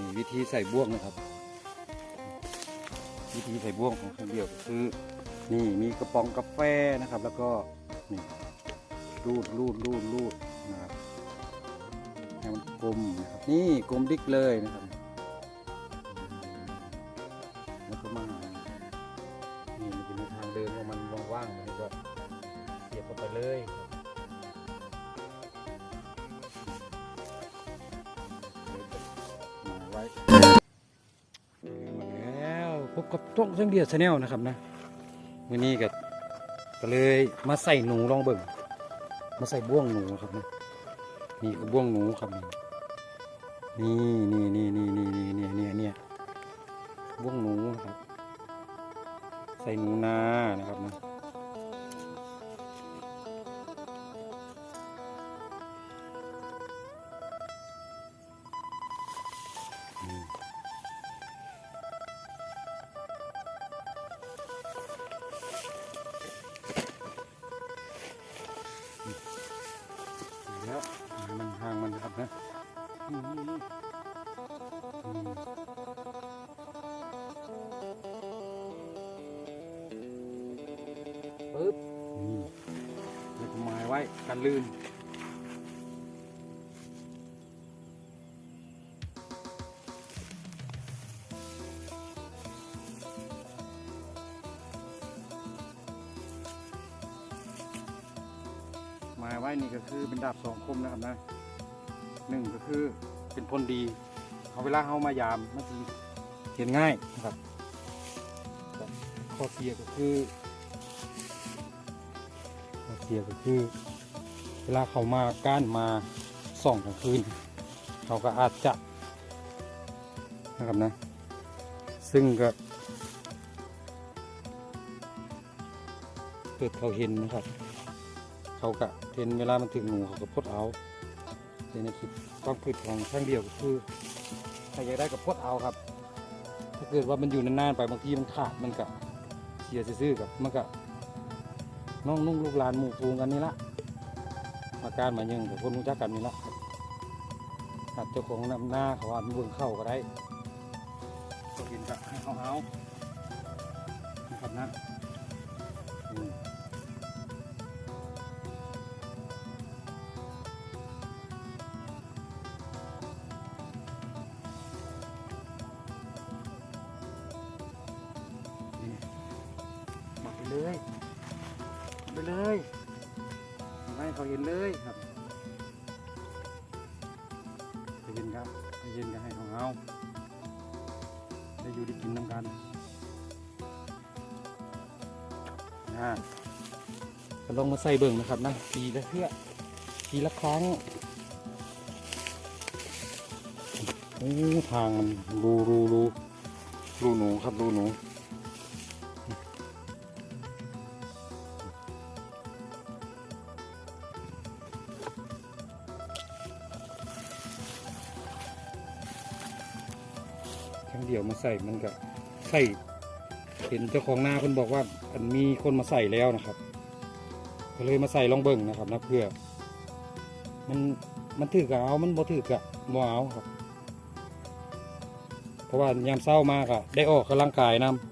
นี่วิธีใส่บ่วงนะครับ วิธีใส่บ่วงของเครื่องเดียวคือนี่มีกระป๋องกาแฟนะครับ แล้วก็นี่รูดรูดรูดรูดนะครับให้มันกลมนะครับนี่กลมดิกเลยนะครับ ว้มาแล้วพบกับช่องเสียงเดียวชาแนลนะครับนะวันนี้ก็ก็เลยมาใส่หนูลองเบิ่งมาใส่บ่วงหนูครับนะนี่บ่วงหนูครับนี่นี่นี่นี่นี่นี่นี่นี่นี่เนี่ยบ่วงหนูครับ ใส่หนูนานะครับนะ กันลื่น หมายไว้นี่ก็คือเป็นดาบสองคมนะครับนะหนึ่งก็คือเป็นพลดีเอาเวลาเขามายามมันจะเห็นง่ายนะครับข้อเสียก็คือข้อเสียก็คือ เวลาเขามาก้านมาส่องกลางคืน เขาก็อาจจะนะครับนะ ซึ่งก็เกิดเขาเห็นนะครับ เขาก็เห็นเวลามันถึงหนูเขาก็พดเอาในในคิดความคิดของช่างเดียวก็คือถ้าอยากได้กับพดเอาครับ ถ้าเกิดว่ามันอยู่นานๆไปบางทีมันขาดมันก็เสียซื่อๆกับมันก็น้องนุ่งลูกหลานหมู่ฟูงกันนี่ละ การมายังแต่คนรู้จักกันนี่ละอาจเจ้าของนำหน้าเขาอานเบื้องเข้าก็ได้ก็กินกับให้เขาเอานะครับนะ เย็นก็ให้เขาเอาได้อยู่ได้กินน้ำกันนะก็ลองมาใส่เบิ่งนะครับนะปีละเพื่อปีละครั้งโอ้ทางมันรูรูรูรูหนูครับรูหนู ทั้งเดียวมาใส่มันก็ใส่เห็นเจ้าของนาคนบอกว่ามันมีคนมาใส่แล้วนะครับก็เลยมาใส่ลองเบิ่งนะครับนะเพื่อ มันมันถือกะเอามันบ่ถือกะบ่เอาครับ เพราะว่ายามเศร้ามากอะได้ออกกำลังกายนำ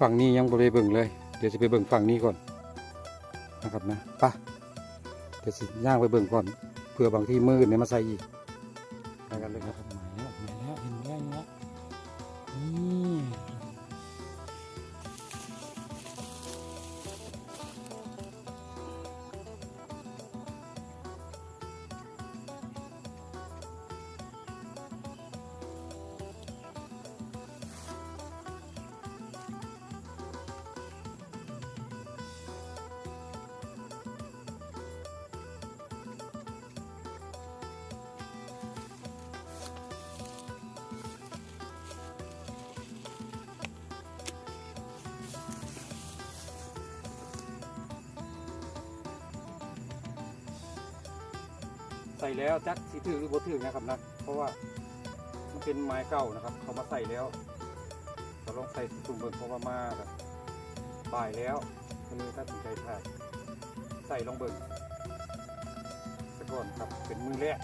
ฝั่งนี้ยังบ่ได้เบิ่งเลย เดี๋ยวจะไปเบิ่งฝั่งนี้ก่อนนะครับนะไปะเดี๋ยวสิย่างไปเบิ่งก่อนเพื่อบางที่มืดเนี่ยมาใส่อีก ใส่แล้วจักสีถือหรือบ่ถือนะครับนะเพราะว่ามันเป็นไม้เก่านะครับ เขามาใส่แล้วเราลองใส่สุ่มเบิ่งเพราะว่ามาแบบบ่ายแล้วก็เลยตัดสินใจถ่ายใส่ลองเบิ่งสะก่อนครับเป็นมือแรก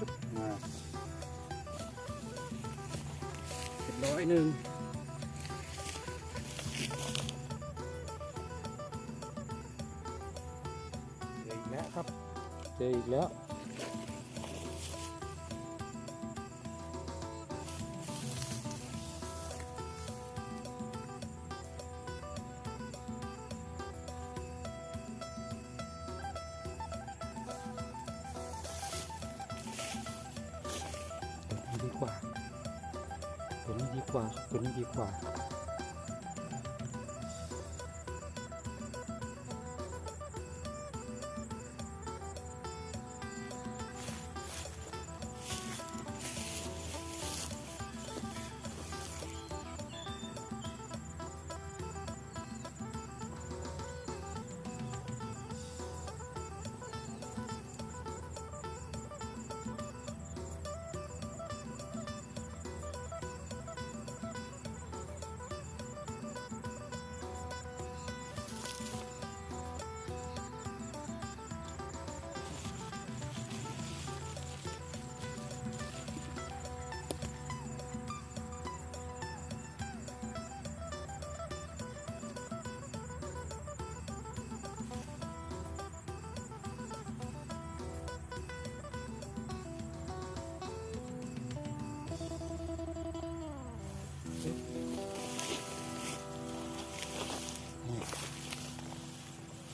เจ็ดร้อยหนึ่งเจออีกแล้วครับ เจออีกแล้ว กว่า ตัวนี้ดีกว่า ตัวนี้ดีกว่า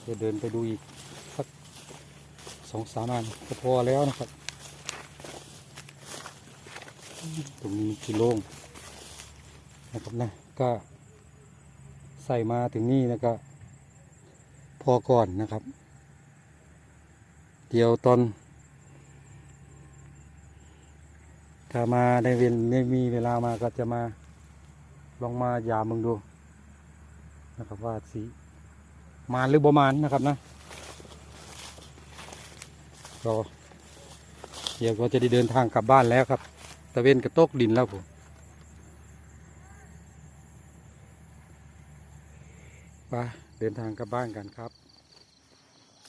จะเดินไปดูอีกสักสองสามอันก็พอแล้วนะครับ ตรงนี้คือโล่งนะครับนะก็ใส่มาถึงนี่แล้วก็พอก่อนนะครับ เดี๋ยวตอน ถ้ามาในเวนไม่มีเวลามาก็จะมาลองมายามมึงดูนะครับว่าสี มานหรือบ่มานนะครับนะก็เดี๋ยวก็จะได้เดินทางกลับบ้านแล้วครับ ตะเวนกระตกดินแล้วผมไปเดินทางกลับบ้านกันครับ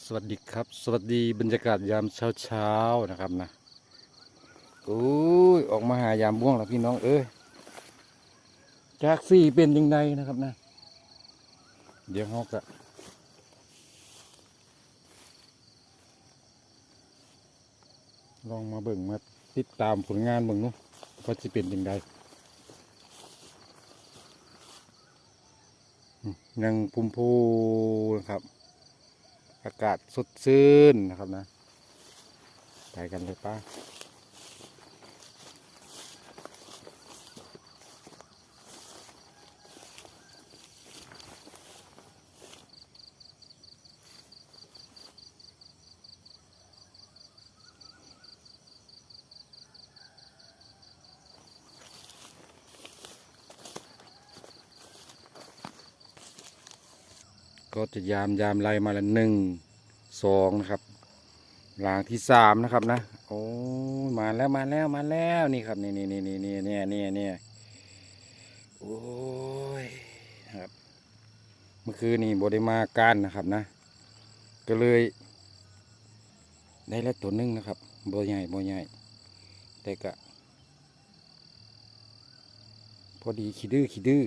สวัสดีครับ สวัสดีบรรยากาศยามเช้าเช้านะครับนะโอ้ยออกมาหายามม่วงแล้วพี่น้องเอ้ยจากสี่เป็นยังไงนะครับนะ เดี๋ยวเขาก็ ลองมาเบิ่งมาติดตามผลงานเบิ่งนู้ว่าจะเป็นยังไงยังพุ่มพูนะครับ อากาศสดชื่นนะครับนะ ไปกันเลยป้า ก็จะยามยามไล่มาละหนึ่งสองนะครับหลางที่สามนะครับนะโอ้มาแล้วมาแล้วมาแล้วนี่ครับนี่นี่นี่นี่นี่นี่นี่นี่โอ้ยครับ เมื่อคืนนี้บได้มาการนะครับนะ ก็เลย ได้แล้วตัวหนึงนะครับบ่ใหญ่บ่ใหญ่แต่กะพอดีขี้ดื้อขี้ดื้อ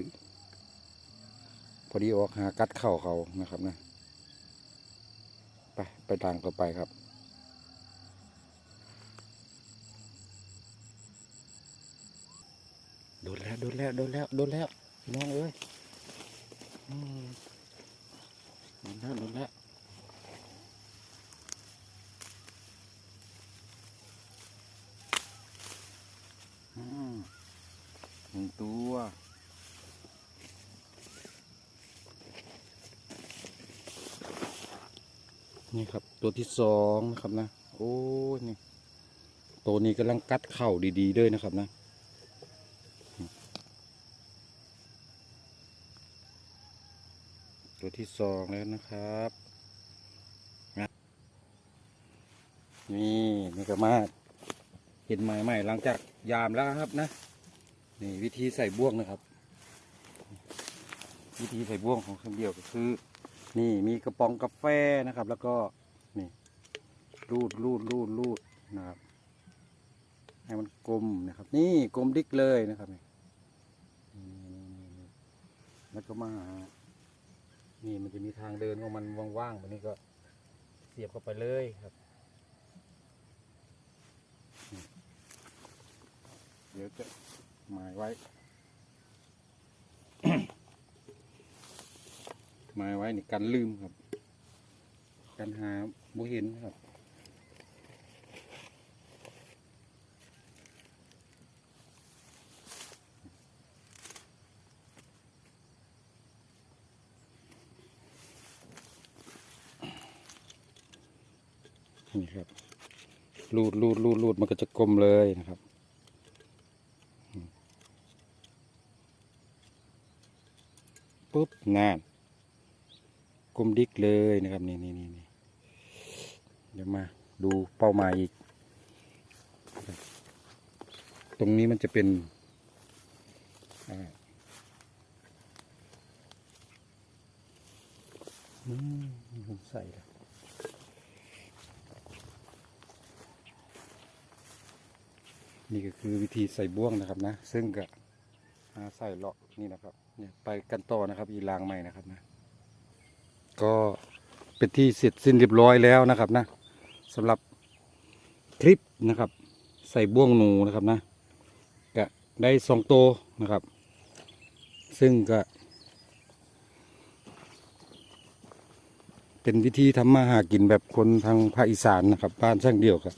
พอดีออกหากัดเข่าเขานะครับนะไปไปทางต่อไปครับโดนแล้วโดนแล้วโดนแล้วโดนแล้วพี่น้องเอ้ยอืมโดนแล้วโดนแล้ว อืมหนึ่งตัว นี่ครับ ตัวที่สองนะครับนะ โอ้ยนี่ตัวนี้กำลังกัดเข่าดีๆด้วยนะครับนะตัวที่สองแล้วนะครับ นี่นี่ก็มาเห็นไม้ใหม่หลังจากยามแล้วครับนะ นี่วิธีใส่บ่วงนะครับ วิธีใส่บ่วงของเครื่องเดียวก็คือ นี่มีกระป๋องกาแฟนะครับ แล้วก็ รูดรูดรูดรูดนะครับ ให้มันกลมนะครับ นี่กลมดิกเลยนะครับนี่นี่นี่นี่แล้วก็มา นี่มันจะมีทางเดินของมันว่างๆแบบนี้ก็เสียบเข้าไปเลยครับ เดี๋ยวจะหมายไว้ หมายไว้นี่กันลืมครับ กันหาบ่เห็นครับ นี่ครับรูดรูดรูดรูดมันก็จะกลมเลยนะครับปุ๊บนานกลมดิกเลยนะครับนี่นี่นี่เดี๋ยวมาดูเป้าหมายอีก ตรงนี้มันจะเป็นใส่แล้ว นี่ก็คือวิธีใส่บ่วงนะครับนะ ซึ่งก็ใส่เลาะนี่นะครับเนี่ยไปกันต่อนะครับ อีรางใหม่นะครับนะ ก็เป็นที่เสร็จสิ้นเรียบร้อยแล้วนะครับนะสำหรับคลิปนะครับ ใส่บ่วงหนูนะครับนะก็ได้สองโตนะครับ ซึ่งก็ เป็นวิธีทำมาหากินแบบคนทางภาคอีสานนะครับ บ้านช่างเดียวครับ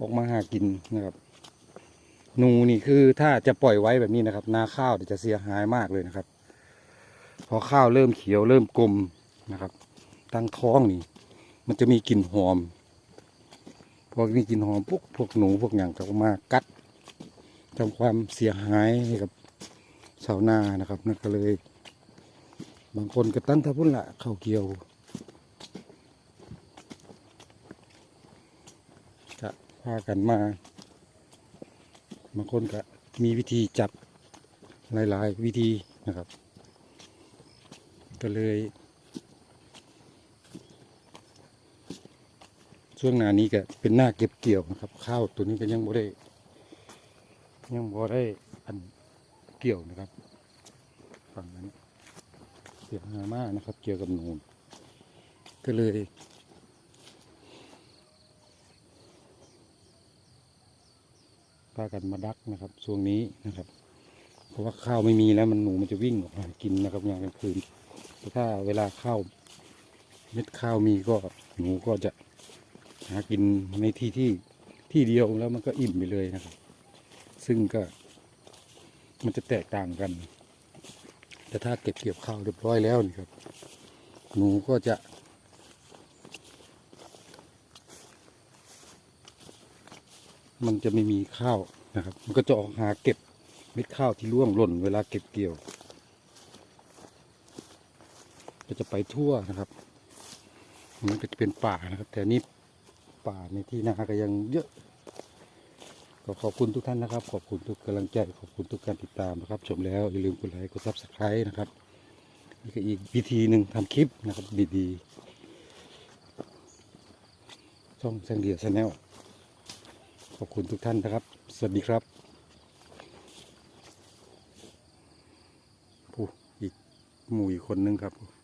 ออกมาหากินนะครับหนูนี่คือถ้าจะปล่อยไว้แบบนี้นะครับ นาข้าวเดี๋ยวจะเสียหายมากเลยนะครับ พอข้าวเริ่มเขียวเริ่มกลมนะครับ ตั้งท้องนี่ มันจะมีกลิ่นหอม พอมีกลิ่นหอมปุ๊บพวกหนูพวกอย่างก็มากัดทำความเสียหายให้กับชาวนานะครับนั่นก็เลย บางคนก็ตั้งท่าพุ่นละเข้าวเกี่ยว ก็พากันมาบางคนก็มีวิธีจับหลาย ๆ วิธีนะครับ ก็เลย ช่วงหน้านี้ก็เป็นหน้าเก็บเกี่ยวนะครับ ข้าวตัวนี้ก็ยังบ่ได้ ยังบ่ได้อันเกี่ยวนะครับฝั่งนั้นเสียหามากนะครับ เกี่ยวกับหนูก็เลย พากันมาดักนะครับช่วงนี้นะครับ เพราะว่าข้าวไม่มีแล้วมันหนูมันจะวิ่งออกมากินนะครับยามกลางคืนแต่ถ้าเวลาข้าวเม็ดข้าวมีก็หนูก็จะหากินในที่ที่ที่เดียวแล้วมันก็อิ่มไปเลยนะครับ ซึ่งก็มันจะแตกต่างกัน แต่ถ้าเก็บเกี่ยวข้าวเรียบร้อยแล้วนี่ครับ หนูก็จะ มันจะไม่มีข้าวนะครับ มันก็จะออกหาเก็บเม็ดข้าวที่ร่วงหล่นเวลาเก็บเกี่ยว ก็จะไปทั่วนะครับมันก็จะเป็นป่านะครับ แต่นี้ป่าในที่นาก็ยังเยอะขอขอบคุณทุกท่านนะครับ ขอบคุณทุกกำลังใจ ขอบคุณทุกการติดตามนะครับ ชมแล้วอย่าลืมกดไลค์กดซับสไครต์นะครับนี่ก็อีกวิธีหนึ่งทำคลิปนะครับดีๆช่องแซงเดียวชาแนล ขอบคุณทุกท่านนะครับ สวัสดีครับผู้อีกหมู่อีกคนนึงครับ